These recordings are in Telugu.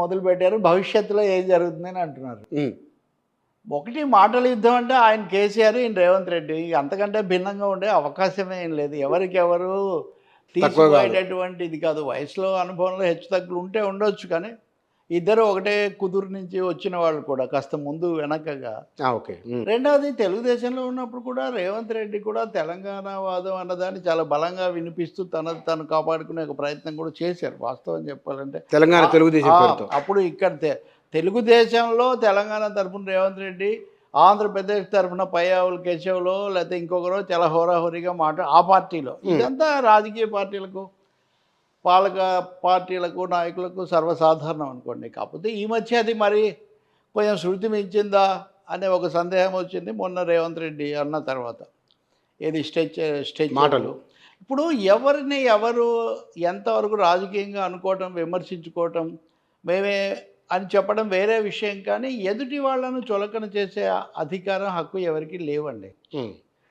మొదలు పెట్టారు భవిష్యత్తులో ఏం జరుగుతుందని అంటున్నారు. ఒకటి మాటల యుద్ధం అంటే ఆయన కేసీఆర్ ఈయన రేవంత్ రెడ్డి అంతకంటే భిన్నంగా ఉండే అవకాశమే ఏం లేదు ఎవరికి ఎవరు తక్కువ కాదు. తీసుకోయేటటువంటి ఇది కాదు వయసులో అనుభవంలో హెచ్చు తగ్గులు ఉంటే ఉండొచ్చు కానీ ఇద్దరు ఒకటే కుదురు నుంచి వచ్చిన వాళ్ళు కూడా కాస్త ముందు వెనకగా. ఓకే. రెండవది తెలుగుదేశంలో ఉన్నప్పుడు కూడా రేవంత్ రెడ్డి కూడా తెలంగాణ వాదం అన్నదాన్ని చాలా బలంగా వినిపిస్తూ తన తను కాపాడుకునే ఒక ప్రయత్నం కూడా చేశారు. వాస్తవం చెప్పాలంటే తెలంగాణ తెలుగుదేశం అప్పుడు ఇక్కడ తెలుగుదేశంలో తెలంగాణ తరఫున రేవంత్ రెడ్డి ఆంధ్రప్రదేశ్ తరఫున పయ్యావులు కేశవులో లేకపోతే ఇంకొకరో చాలా హోరాహోరీగా మాట ఆ పార్టీలో. ఇదంతా రాజకీయ పార్టీలకు పాలక పార్టీలకు నాయకులకు సర్వసాధారణం అనుకోండి కాకపోతే ఈ మధ్య అది మరి కొంచెం శృతి మించిందా అనే ఒక సందేహం వచ్చింది మొన్న రేవంత్ రెడ్డి అన్న తర్వాత ఏది స్టేజ్ స్టేజ్ మాటలు. ఇప్పుడు ఎవరిని ఎవరు ఎంతవరకు రాజకీయంగా అనుకోవటం విమర్శించుకోవటం మేమే అని చెప్పడం వేరే విషయం కానీ ఎదుటి వాళ్ళను చులకన చేసే అధికారం హక్కు ఎవరికి లేవండి.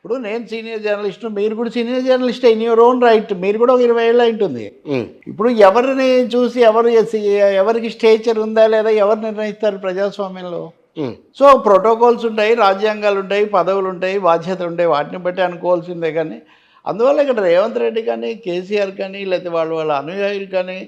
ఇప్పుడు నేను సీనియర్ జర్నలిస్ట్ మీరు కూడా senior journalist in your own right మీరు కూడా ఒక ఇరవై ఏళ్ళు ఉంటుంది. ఇప్పుడు ఎవరిని చూసి ఎవరు ఎవరికి స్టేచర్ ఉందా లేదా ఎవరు నిర్ణయిస్తారు ప్రజాస్వామ్యంలో. సో ప్రోటోకాల్స్ ఉంటాయి రాజ్యాంగాలు ఉంటాయి పదవులు ఉంటాయి బాధ్యతలు ఉంటాయి వాటిని బట్టి అనుకోవాల్సిందే కానీ అందువల్ల ఇక్కడ రేవంత్ రెడ్డి కానీ కేసీఆర్ కానీ లేకపోతే వాళ్ళ వాళ్ళ అనుయాయులు కానీ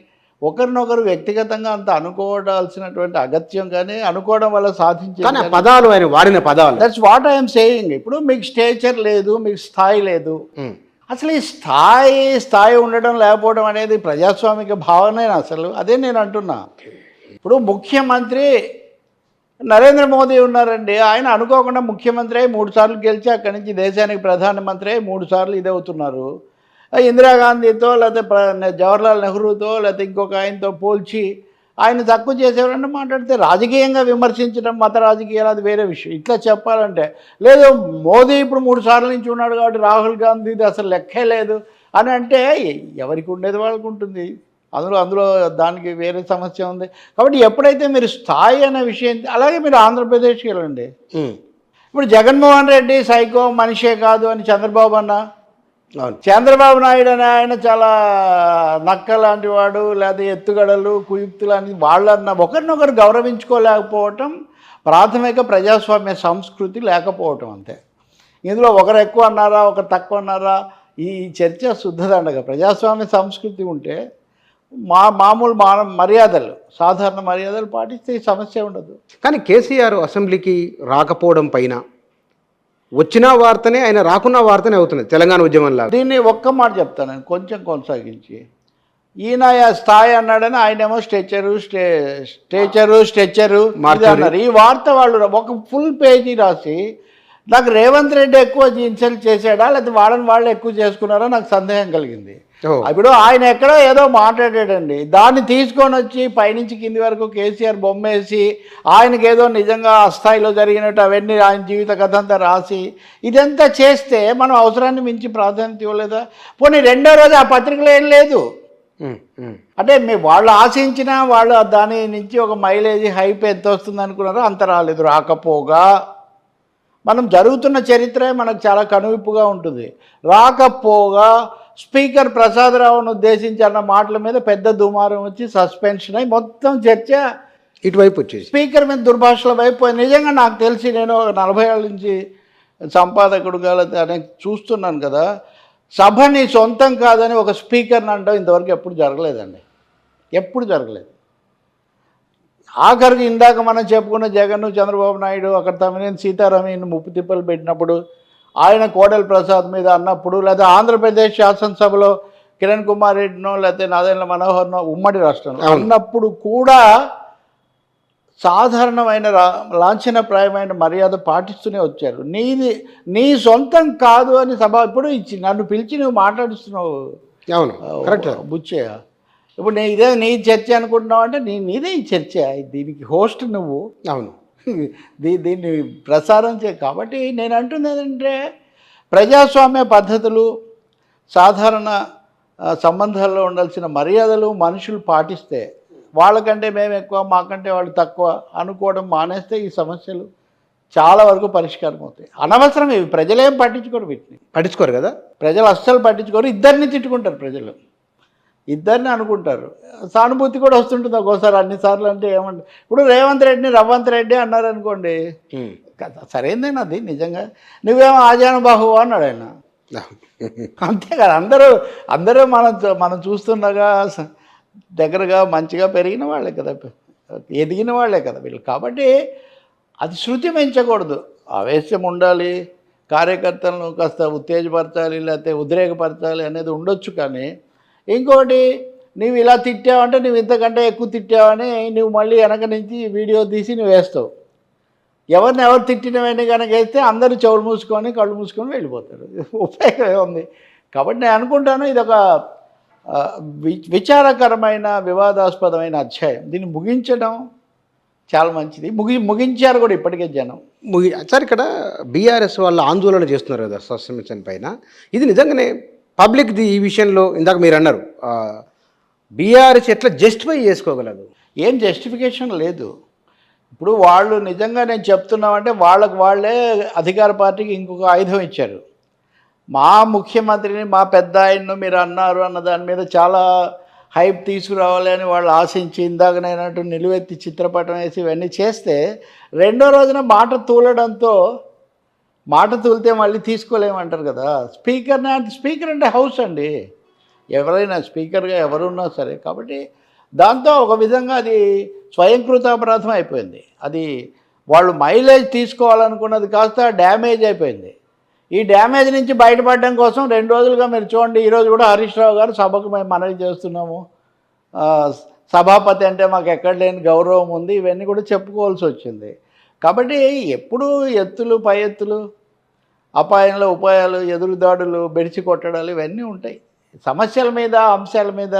ఒకరినొకరు వ్యక్తిగతంగా అంత అనుకోవాల్సినటువంటి అగత్యం కానీ అనుకోవడం వల్ల సాధించే పదాలు ఆయన వాడిన పదాలు. దట్స్ వాట్ ఐఎమ్ సేయింగ్ ఇప్పుడు మీకు స్టేచర్ లేదు మీకు స్థాయి లేదు. ఉమ్. అసలు ఈ స్థాయి స్థాయి ఉండడం లేకపోవడం అనేది ప్రజాస్వామిక భావనే అసలు. అదే నేను అంటున్నా. ఇప్పుడు ముఖ్యమంత్రి నరేంద్ర మోదీ ఉన్నారండి. ఆయన అనుకోకుండా ముఖ్యమంత్రి అయి మూడు సార్లు గెలిచి అక్కడి నుంచి దేశానికి ప్రధానమంత్రి అయి మూడు సార్లు ఇదవుతున్నారు. ఇందిరాగాంధీతో లేకపోతే జవహర్లాల్ నెహ్రూతో లేకపోతే ఇంకొక ఆయనతో పోల్చి ఆయన తక్కువ చేసేవారని మాట్లాడితే రాజకీయంగా విమర్శించడం మత రాజకీయాలు అది వేరే విషయం. ఇట్లా చెప్పాలంటే లేదు మోదీ ఇప్పుడు మూడు సార్లు నుంచి ఉన్నాడు కాబట్టి రాహుల్ గాంధీది అసలు లెక్కే లేదు అని అంటే ఎవరికి ఉండేది వాళ్ళకు ఉంటుంది. అందులో అందులో దానికి వేరే సమస్య ఉంది. కాబట్టి ఎప్పుడైతే మీరు స్థాయి అనే విషయం అలాగే మీరు ఆంధ్రప్రదేశ్కి వెళ్ళండి. ఇప్పుడు జగన్మోహన్ రెడ్డి సైకో మనిషే కాదు అని చంద్రబాబు అన్న చంద్రబాబు నాయుడు అనే ఆయన చాలా నక్క లాంటి వాడు లేదా ఎత్తుగడలు కుయుక్తులు లాంటి వాళ్ళన్న ఒకరినొకరు గౌరవించుకోలేకపోవటం ప్రాథమిక ప్రజాస్వామ్య సంస్కృతి లేకపోవటం అంతే. ఇందులో ఒకరు ఎక్కువ అన్నారా ఒకరు తక్కువ అన్నారా ఈ చర్చ శుద్ధదండగ. ప్రజాస్వామ్య సంస్కృతి ఉంటే మా మామూలు మా మర్యాదలు సాధారణ మర్యాదలు పాటిస్తే ఈ సమస్య ఉండదు. కానీ కేసీఆర్ అసెంబ్లీకి రాకపోవడం పైన వచ్చిన వార్తనే ఆయన రాకున్న వార్తనే అవుతున్నది తెలంగాణ ఉద్యమం లాగా. దీన్ని ఒక్క మాట చెప్తాను నేను కొంచెం కొనసాగించి. ఈయన స్థాయి అన్నాడని ఆయనేమో స్ట్రెచరు స్టే స్ట్రెచరు స్ట్రెచరు అన్నారు ఈ వార్త వాళ్ళు ఒక ఫుల్ పేజీ రాసి నాకు రేవంత్ రెడ్డి ఎక్కువ ఇన్సల్ట్ చేశాడా లేకపోతే వాళ్ళని వాళ్ళు ఎక్కువ చేసుకున్నారో నాకు సందేహం కలిగింది. ఇప్పుడు ఆయన ఎక్కడో ఏదో మాట్లాడాడండి. దాన్ని తీసుకొని వచ్చి పైనుంచి కింది వరకు కేసీఆర్ బొమ్మేసి ఆయనకి ఏదో నిజంగా ఆ స్థాయిలో జరిగినట్టు అవన్నీ ఆయన జీవిత కథ అంతా రాసి ఇదంతా చేస్తే మనం అవసరాన్ని మించి ప్రాధాన్యత ఇవ్వలేదా? పోనీ రెండో రోజు ఆ పత్రికలో ఏం లేదు. అంటే మీ వాళ్ళు ఆశించిన వాళ్ళు దాని నుంచి ఒక మైలేజ్ హైప్ ఎంత వస్తుంది అనుకున్నారో అంత రాలేదు. రాకపోగా మనం జరుగుతున్న చరిత్రే మనకు చాలా కనువిప్పుగా ఉంటుంది. రాకపోగా స్పీకర్ ప్రసాదరావును ఉద్దేశించి అన్న మాటల మీద పెద్ద దుమారం వచ్చి సస్పెన్షన్ అయి మొత్తం చర్చ ఇటువైపు వచ్చేసి. స్పీకర్ మీద దుర్భాషల వైపు నిజంగా నాకు తెలిసి నేను ఒక నలభై ఏళ్ళ నుంచి సంపాదకుడుగా అనేక చూస్తున్నాను కదా సభ నీ సొంతం కాదని ఒక స్పీకర్ని అంటాం ఇంతవరకు ఎప్పుడు జరగలేదండి. ఎప్పుడు జరగలేదు. ఆఖరికి ఇందాక మనం చెప్పుకున్న జగన్ చంద్రబాబు నాయుడు అక్కడ తమ్మినేని సీతారామయ్యను ముప్పు తిప్పలు పెట్టినప్పుడు ఆయన కోడెల ప్రసాద్ మీద అన్నప్పుడు లేదా ఆంధ్రప్రదేశ్ శాసనసభలో కిరణ్ కుమార్ రెడ్డినో లేకపోతే నాదేళ్ళ మనోహర్నో ఉమ్మడి రాష్ట్రంలో అన్నప్పుడు కూడా సాధారణమైన రా లాంఛనప్రాయమైన మర్యాద పాటిస్తూనే వచ్చారు. నీది నీ సొంతం కాదు అని సభ ఇప్పుడు ఇచ్చి నన్ను పిలిచి నువ్వు మాట్లాడిస్తున్నావు అవును కరెక్ట్. బుచ్చయ్య. ఇప్పుడు నేను ఇదే నీ చర్చ అనుకుంటున్నావు అంటే నీ నీదే ఈ చర్చ. దీనికి హోస్ట్ నువ్వు. అవును. దీ దీన్ని ప్రసారం చే కాబట్టి నేను అంటుంది ఏంటంటే ప్రజాస్వామ్య పద్ధతులు సాధారణ సంబంధాల్లో ఉండాల్సిన మర్యాదలు మనుషులు పాటిస్తే వాళ్ళకంటే మేము ఎక్కువ మాకంటే వాళ్ళు తక్కువ అనుకోవడం మానేస్తే ఈ సమస్యలు చాలా వరకు పరిష్కారం అవుతాయి. అనవసరం ఇవి ప్రజలేం పట్టించుకోరు వీటిని. పట్టించుకోరు కదా? ప్రజలు అస్సలు పట్టించుకోరు. ఇద్దరిని తిట్టుకుంటారు ప్రజలు. ఇద్దరిని అనుకుంటారు. సానుభూతి కూడా వస్తుంటుంది ఒక్కోసారి అన్నిసార్లు అంటే ఏమంటే ఇప్పుడు రేవంత్ రెడ్డిని రవ్వంత్ రెడ్డి అన్నారు అనుకోండి సరైందేనా అది నిజంగా? నువ్వేమో ఆజాను బాహువా అన్నాడు ఆయన. అంతే కదా అందరూ అందరూ మనం మనం చూస్తుండగా దగ్గరగా మంచిగా పెరిగిన వాళ్ళే కదా ఎదిగిన వాళ్ళే కదా వీళ్ళు. కాబట్టి అది శృతి పెంచకూడదు ఆవేశం ఉండాలి కార్యకర్తలను కాస్త ఉత్తేజపరచాలి లేకపోతే ఉద్రేకపరచాలి అనేది ఉండొచ్చు కానీ ఇంకోటి నువ్వు ఇలా తిట్టావంటే నువ్వు ఇంతకంటే ఎక్కువ తిట్టావని నువ్వు మళ్ళీ వెనక నుంచి వీడియో తీసి నువ్వు వేస్తావు. ఎవరిని ఎవరు తిట్టినవన్నీ కనుక వేస్తే అందరూ చెవులు మూసుకొని కళ్ళు మూసుకొని వెళ్ళిపోతారు. ఉపయోగం ఉంది కాబట్టి నేను అనుకుంటాను ఇది ఒక విచారకరమైన వివాదాస్పదమైన అధ్యాయం. దీన్ని ముగించడం చాలా మంచిది. ముగి ముగించారు కూడా ఇప్పటికే జనం. ముగి సార్ ఇక్కడ బీఆర్ఎస్ వాళ్ళు ఆందోళన చేస్తున్నారు కదా సస్మిషన్ పైన. ఇది నిజంగానే పబ్లిక్ది ఈ విషయంలో ఇందాక మీరు అన్నారు బీఆర్ఎస్ ఎట్లా జస్టిఫై చేసుకోగలదు? ఏం జస్టిఫికేషన్ లేదు. ఇప్పుడు వాళ్ళు నిజంగా నేను చెప్తున్నామంటే వాళ్ళకు వాళ్ళే అధికార పార్టీకి ఇంకొక ఆయుధం ఇచ్చారు. మా ముఖ్యమంత్రిని మా పెద్ద ఆయన్ను మీరు అన్నారు అన్న దాని మీద చాలా హైప్ తీసుకురావాలి అని వాళ్ళు ఆశించి ఇందాక నేనట్టు నిలువెత్తి చిత్రపటం వేసి ఇవన్నీ చేస్తే రెండో రోజున మాట తూలడంతో మాట తూలితే మళ్ళీ తీసుకోలేమంటారు కదా. స్పీకర్ని అంటే స్పీకర్ అంటే హౌస్ అండి. ఎవరైనా స్పీకర్గా ఎవరున్నా సరే కాబట్టి దాంతో ఒక విధంగా అది స్వయంకృతాపరాధం అయిపోయింది. అది వాళ్ళు మైలేజ్ తీసుకోవాలనుకున్నది కాస్త డ్యామేజ్ అయిపోయింది. ఈ డ్యామేజ్ నుంచి బయటపడడం కోసం రెండు రోజులుగా మీరు చూడండి ఈరోజు కూడా హరీష్ రావు గారు సభకు మేము మనవి చేస్తున్నాము. సభాపతి అంటే మాకు ఎక్కడ లేని గౌరవం ఉంది ఇవన్నీ కూడా చెప్పుకోవాల్సి వచ్చింది. కాబట్టి ఎప్పుడు ఎత్తులు పై ఎత్తులు అపాయంలో ఉపాయాలు ఎదురుదాడులు బెడిచి కొట్టడాలు ఇవన్నీ ఉంటాయి. సమస్యల మీద అంశాల మీద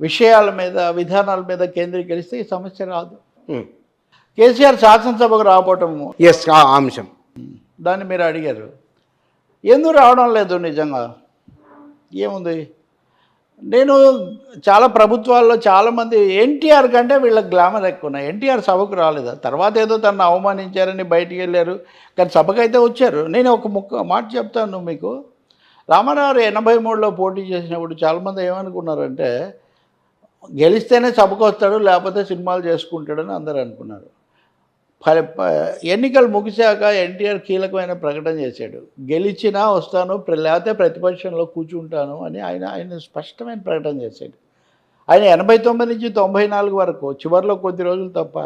విషయాల మీద విధానాల మీద కేంద్రీకరిస్తే ఈ సమస్య రాదు. కేసీఆర్ శాసనసభకు రాకపోవటము ఎస్ ఆ అంశం. దాన్ని మీరు అడిగారు. ఎందుకు రావడం లేదు నిజంగా? ఏముంది? నేను చాలా ప్రభుత్వాల్లో చాలామంది ఎన్టీఆర్ కంటే వీళ్ళ గ్లామర్ ఎక్కువ ఉన్నాయి. ఎన్టీఆర్ సభకు రాలేదు. తర్వాత ఏదో తను అవమానించారని బయటికి వెళ్ళారు. కానీ సభకు అయితే వచ్చారు. నేను ఒక ముక్క మాట చెప్తాను మీకు. రామారావు ఎనభై మూడులో పోటీ చేసినప్పుడు చాలామంది ఏమనుకున్నారంటే గెలిస్తేనే సభకు వస్తాడు లేకపోతే సినిమాలు చేసుకుంటాడని అందరూ అనుకున్నారు. ఫలి ఎన్నికలు ముగిశాక ఎన్టీఆర్ కీలకమైన ప్రకటన చేశాడు. గెలిచినా వస్తాను లేకపోతే ప్రతిపక్షంలో కూర్చుంటాను అని ఆయన ఆయన స్పష్టమైన ప్రకటన చేశాడు. ఆయన ఎనభై తొమ్మిది నుంచి తొంభై నాలుగు వరకు చివరిలో కొద్ది రోజులు తప్ప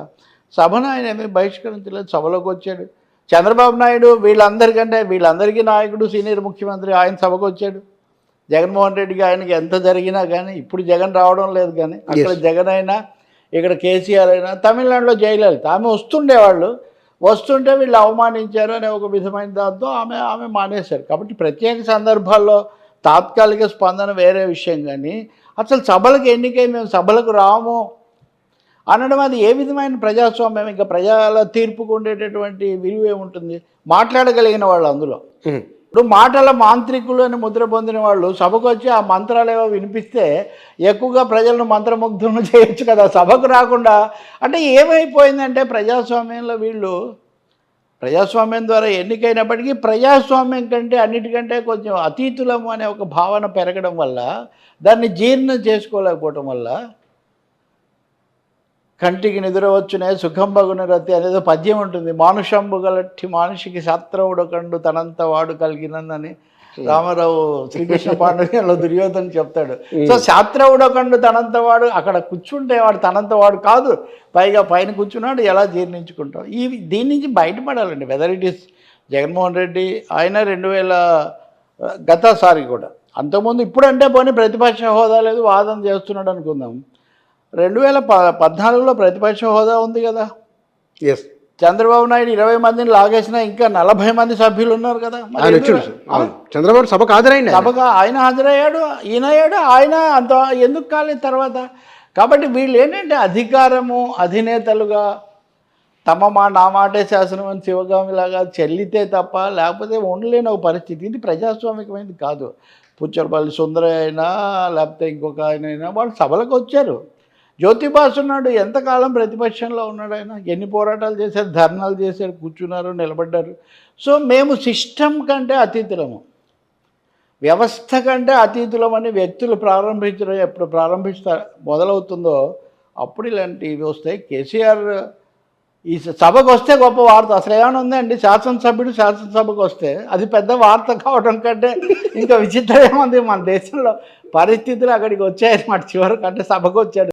సభను ఆయన ఏమీ బహిష్కరించలేదు సభలోకి వచ్చాడు. చంద్రబాబు నాయుడు వీళ్ళందరికంటే వీళ్ళందరికీ నాయకుడు సీనియర్ ముఖ్యమంత్రి ఆయన సభకు వచ్చాడు. జగన్మోహన్ రెడ్డికి ఆయనకి ఎంత జరిగినా కానీ ఇప్పుడు జగన్ రావడం లేదు కానీ అక్కడ జగన్ అయినా ఇక్కడ కేసీఆర్ అయినా తమిళనాడులో జయలలిత ఆమె వస్తుండేవాళ్ళు. వస్తుంటే వీళ్ళు అవమానించారు అనే ఒక విధమైన దాంతో ఆమె ఆమె మానేశారు. కాబట్టి ప్రత్యేక సందర్భాల్లో తాత్కాలిక స్పందన వేరే విషయం కానీ అసలు సభలకు ఎన్నికై మేము సభలకు రాము అనడం అది ఏ విధమైన ప్రజాస్వామ్యం? ఇంకా ప్రజల తీర్పుకు ఉండేటటువంటి విలువ ఏముంటుంది? మాట్లాడగలిగిన వాళ్ళు అందులో. ఇప్పుడు మాటల మాంత్రికులు అని ముద్ర పొందిన వాళ్ళు సభకు వచ్చి ఆ మంత్రాలు ఏవో వినిపిస్తే ఎక్కువగా ప్రజలను మంత్రముగ్ధులను చేయొచ్చు కదా సభకు రాకుండా. అంటే ఏమైపోయిందంటే ప్రజాస్వామ్యంలో వీళ్ళు ప్రజాస్వామ్యం ద్వారా ఎన్నికైనప్పటికీ ప్రజాస్వామ్యం కంటే అన్నిటికంటే కొంచెం అతీతులము అనే ఒక భావన పెరగడం వల్ల దాన్ని జీర్ణం చేసుకోలేకపోవటం వల్ల కంటికి నిద్రవచ్చునే సుఖం బగున రతి అనేది పద్యం ఉంటుంది. మానుషంబు గలట్టి మానుషికి శాస్త్రవుడు కండు తనంత వాడు కలిగినని రామారావు శ్రీకృష్ణ పాండవ్యంలో దుర్యోధన చెప్తాడు. సో శాస్త్రవుడు కండు తనంత వాడు అక్కడ కూర్చుంటే వాడు తనంత వాడు కాదు. పైగా పైన కూర్చున్నాడు ఎలా జీర్ణించుకుంటాం ఈ దీని నుంచి బయటపడాలండి. Whether it is Jaganmohan Reddy ఆయన రెండు వేల గతసారి కూడా. అంతకుముందు ఇప్పుడంటే పోనీ ప్రతిపక్ష హోదా లేదు వాదన చేస్తున్నాడు అనుకుందాం. రెండు వేల ప పద్నాలుగులో ప్రతిపక్ష హోదా ఉంది కదా. ఎస్ చంద్రబాబు నాయుడు ఇరవై మందిని లాగేసినా ఇంకా నలభై మంది సభ్యులు ఉన్నారు కదా. ఆయన వచ్చాడు. చంద్రబాబు సభకు హాజరైంది. సభగా ఆయన హాజరయ్యాడు ఈయన అయ్యాడు ఆయన అంత ఎందుకు కాలేదు తర్వాత? కాబట్టి వీళ్ళు ఏంటంటే అధికారము అధినేతలుగా తమ మా నా మాటే శాసనం అని శివగామిలాగా చెల్లితే తప్ప లేకపోతే ఉండలేని ఒక పరిస్థితి. ఇది ప్రజాస్వామికమైనది కాదు. పుచ్చరపల్లి సుందరయ్య అయినా లేకపోతే ఇంకొక ఆయన అయినా వాళ్ళు సభలకు వచ్చారు. జ్యోతిబాసు ఉన్నాడు ఎంతకాలం ప్రతిపక్షంలో ఉన్నాడు ఆయన? ఎన్ని పోరాటాలు చేశారు ధర్నాలు చేశారు కూర్చున్నారు నిలబడ్డారు. సో మేము సిస్టమ్ కంటే అతీతులము. వ్యవస్థ కంటే అతీతులమని వ్యక్తులు ప్రారంభించడం ఎప్పుడు ప్రారంభిస్తా మొదలవుతుందో అప్పుడు ఇలాంటివి వస్తాయి. కేసీఆర్ ఈ సభకు వస్తే గొప్ప వార్త. అసలు ఏమైనా ఉందండి? శాసనసభ్యుడు శాసనసభకు వస్తే అది పెద్ద వార్త కావడం కంటే ఇంకా విచిత్రం ఏముంది మన దేశంలో పరిస్థితులు అక్కడికి వచ్చాయన్నమాట. చివరికి అంటే సభకు వచ్చాడు.